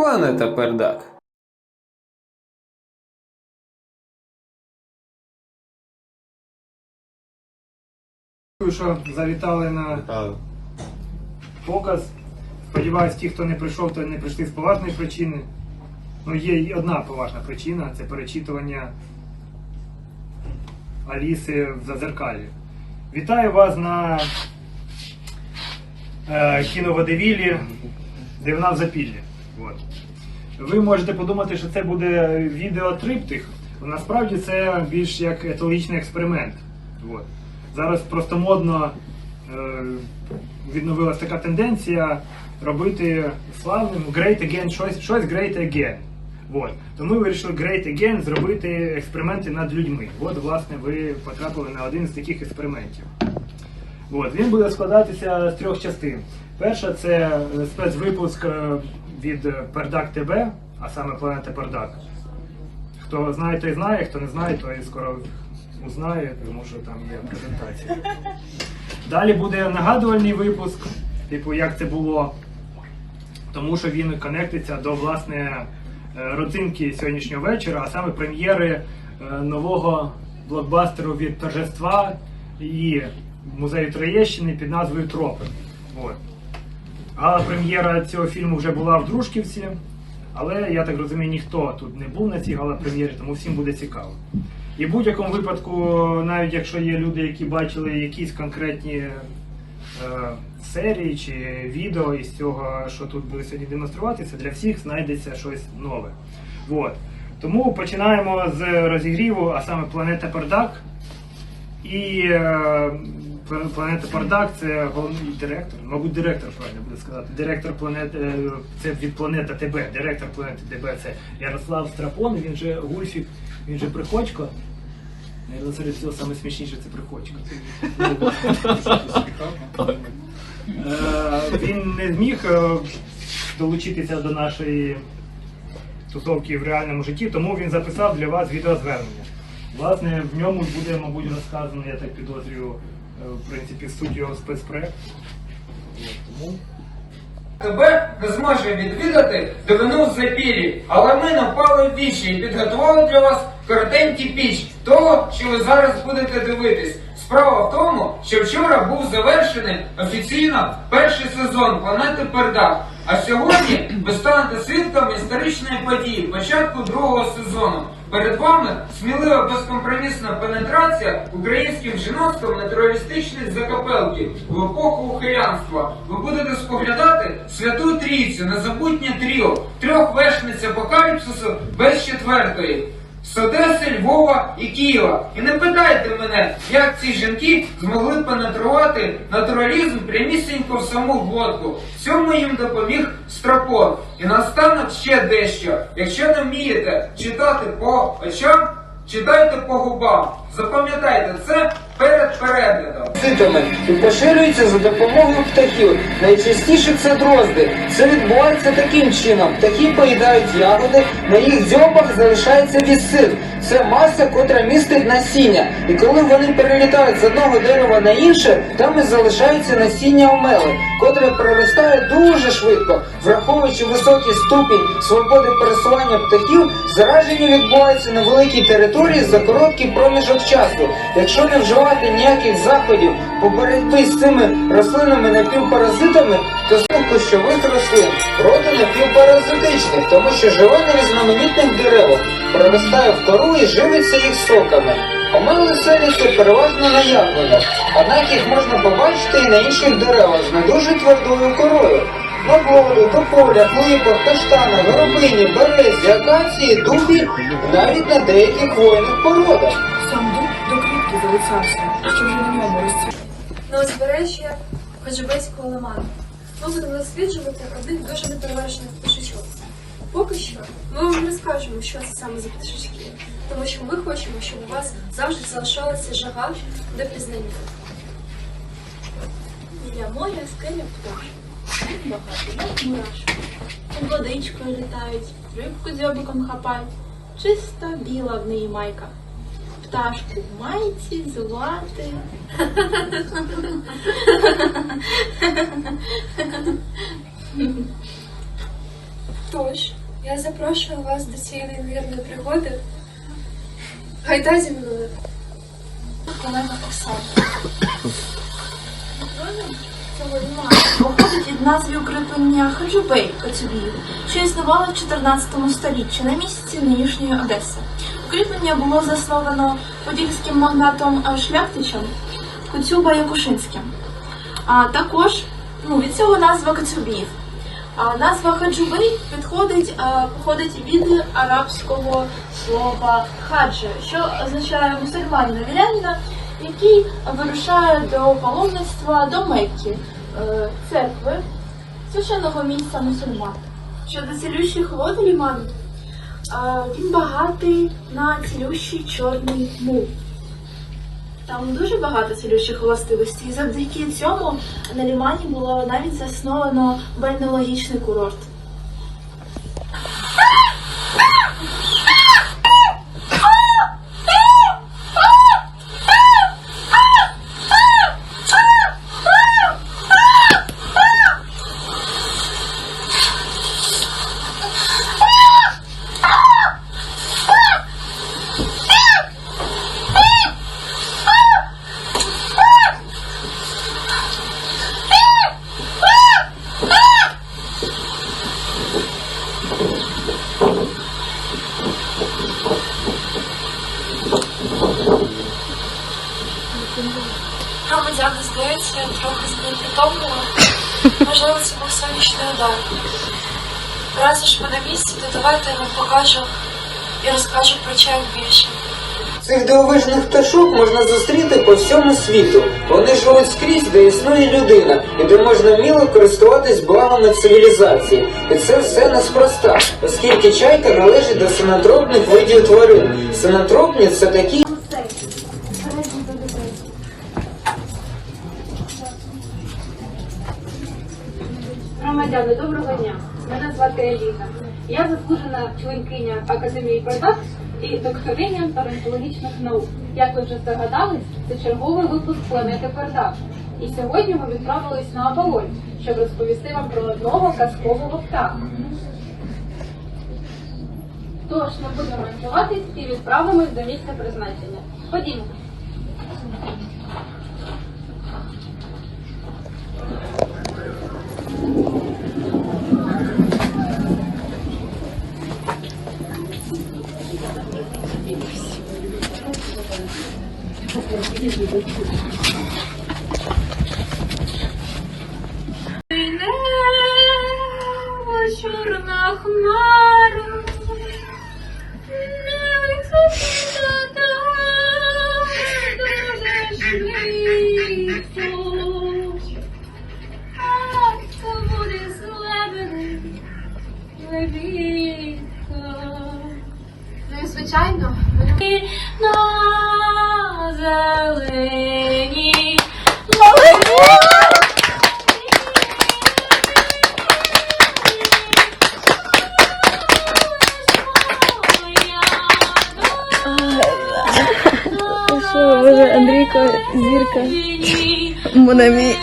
Планета Пердак. Дякую, що завітали на показ. Сподіваюсь, ті, хто не прийшов, то не прийшли з поважної причини. Ну, є й одна поважна причина це перечитування Аліси в Зазеркалі. Вітаю вас на е, кіноводевілі Дивна в запіллі. От. Ви можете подумати, що це буде відеотриптих. Насправді це більш як етологічний експеримент. От. Зараз просто модно е, відновилась така тенденція робити славним Great Again, щось, щось Great Again. От. Тому ми вирішили Great Again зробити експерименти над людьми. От, власне, ви потрапили на один з таких експериментів. От. Він буде складатися з трьох частин. Перша це спецвипуск е, від е, Пердак ТБ, а саме Планета Пердак. Хто знає, той знає, хто не знає, той скоро узнає, тому що там є презентація. Далі буде нагадувальний випуск, типу, як це було, тому що він конектиться до власне е, родзинки сьогоднішнього вечора, а саме прем'єри е, нового блокбастеру від торжества і музею Троєщини під назвою Тропи. От. Гала прем'єра цього фільму вже була в Дружківці, але я так розумію, ніхто тут не був на цій гала-прем'єрі, тому всім буде цікаво. І в будь-якому випадку, навіть якщо є люди, які бачили якісь конкретні е, серії чи відео із цього, що тут буде сьогодні демонструватися, для всіх знайдеться щось нове. От. Тому починаємо з розігріву, а саме Планета Пердак. І е, Планета Бардак це головний директор, мабуть, директор правильно буде сказати. Директор планети е, це від планета ТБ. Директор планети ТБ це Ярослав Страпон, він же Гульфік, він же Приходько. Наверно, серед всього саме смішніше це Приходько. Е, Він не зміг е, долучитися до нашої тусовки в реальному житті, тому він записав для вас відеозвернення. Власне, в ньому буде, мабуть, розказано, я так підозрюю, в принципі, суть його спецпроекту. Тому Тебе не зможе відвідати дивину в запілі, але ми напали в вічі і підготували для вас коротенький піч того, що ви зараз будете дивитись. Справа в тому, що вчора був завершений офіційно перший сезон планети Пердак. А сьогодні ви станете свідком історичної події, початку другого сезону. Перед вами смілива безкомпромісна пенетрація українським жіноцтвом натуралістичної закапелки в епоху ухилянства. Ви будете споглядати святу трійцю, незабутнє тріо, трьох вершниць апокаліпсису без четвертої. З Одеси, Львова і Києва. І не питайте мене, як ці жінки змогли пенетрувати натуралізм прямісінько в саму глотку. Цьому їм допоміг Страпон. І наостанок ще дещо. Якщо не вмієте читати по очам, читайте по губам. Запам'ятайте це перед переглядом. і поширюється за допомогою птахів. Найчастіше це дрозди. Це відбувається таким чином. Птахи поїдають ягоди, на їх дзьобах залишається вісир. Це маса, котра містить насіння. І коли вони перелітають з одного дерева на інше, там і залишається насіння омели, котре проростає дуже швидко. Враховуючи високий ступінь свободи пересування птахів, зараження відбувається на великій території за короткий проміжок часу. Якщо не вживати ніяких заходів по боротьбі з цими рослинами напівпаразитами, то звук кущових рослин роди напівпаразитичних, тому що живе на різноманітних деревах, проростає в кору і живиться їх соками. Омели селяться переважно на яблунях, однак їх можна побачити і на інших деревах з не дуже твердою корою. На блоду, тополях, липах, каштанах, горобині, березі, акації, дубі, навіть на деяких хвойних породах. Залицявся, що вже на ньому. На узбережжя Ходжебецького лиману. Ми будемо досліджувати одних дуже неперевершених пташечок. Поки що ми вам не скажемо, що це саме за пташечки, тому що ми хочемо, щоб у вас завжди залишалася жага до пізнання. Біля моря скине птах. Багато, як мураш. Під водичкою літають, рибку дзьобиком хапають. Чиста біла в неї майка. Пташку в майці звати. Тож, я запрошую вас до цієї неймовірної пригоди. Гайда зі мною. Олена Оксана. Цього немає. Від укріплення Хаджубей Коцюбіїв, що існувало в 14 столітті на місці нинішньої Одеси. Укріплення було засновано подільським магнатом шляхтичем Коцюба Якушинським. А також ну, від цього назва Коцюбіїв. А назва Хаджубей підходить, походить від арабського слова хаджа, що означає мусульманина вірянина, який вирушає до паломництва до Мекки, церкви, священного місця мусульман. Щодо цілющих вод ліману, е, він багатий на цілющий чорний мул. Там дуже багато цілющих властивостей. І завдяки цьому на лімані було навіть засновано бальнеологічний курорт. Громадяни, здається, трохи знепритомнила. Можливо, це був сонячний удар. Раз уж ми на місці, то давайте я вам покажу і розкажу про чай більше. Цих дивовижних пташок можна зустріти по всьому світу. Вони живуть скрізь, де існує людина, і де можна вміло користуватись благами цивілізації. І це все неспроста, оскільки чайка належить до синантропних видів тварин. Синантропні це такі. Громадяни, доброго дня. Мене звати Еліна. Я заслужена членкиня Академії Продакт і докторинням парантологічних наук. Як ви вже здогадались, це черговий випуск планети Пердак. І сьогодні ми відправились на Аполлон, щоб розповісти вам про одного казкового птаха. Тож не будемо ранжуватись і відправимось до місця призначення. Ходімо. Чорна хмара, не висота дуже жліто. А то буде слабений левіто. Ну і звичайно, на зеленій боже, Андрійко, зірка. Монамі.